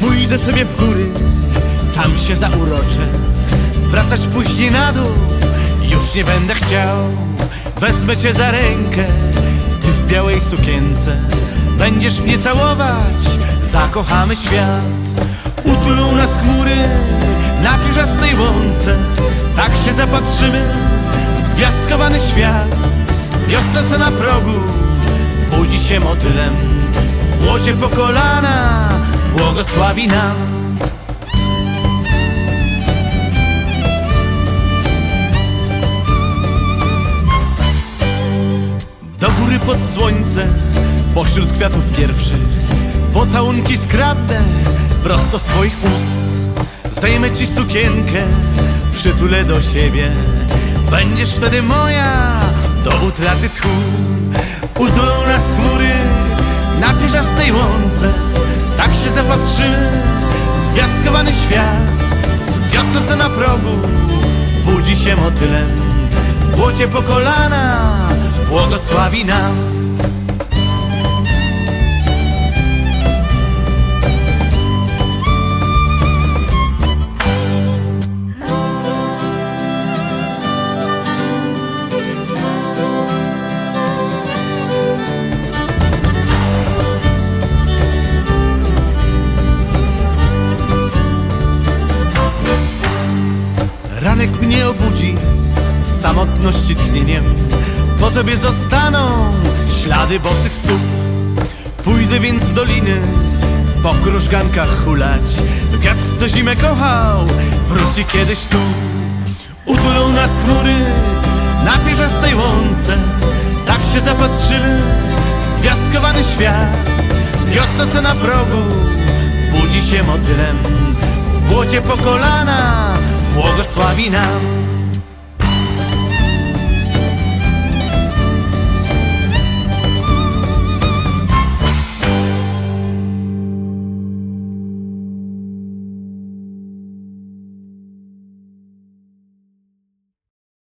Pójdę sobie w góry, tam się zauroczę. Wracać później na dół, już nie będę chciał. Wezmę cię za rękę, ty w białej sukience. Będziesz mnie całować, zakochamy świat. Utulą nas chmury na piżastej łące. Tak się zapatrzymy w gwiazdkowany świat. Wiosna co na progu budzi się motylem. W błocie po kolana błogosławi nam. Do góry pod słońce, pośród kwiatów pierwszych Pocałunki skradnę prosto z twoich ust. Zdejmę ci sukienkę, przytulę do siebie. Będziesz wtedy moja, do utraty tchu Utulą nas chmury na pierzastej łące zapatrzymy w gwiazdkowany świat. Wiosna co na progu budzi się motylem. W błocie po kolana błogosławi nam obudzi samotności tchnieniem Po tobie zostaną ślady bosych stóp. Pójdę więc w doliny po krużgankach hulać. Wiatr co zimę kochał wróci kiedyś tu. Utulą nas chmury na pierzastej łące. Tak się zapatrzymy w gwiazdkowany świat. Wiosna co na progu budzi się motylem. W błocie po kolana błogosławi nam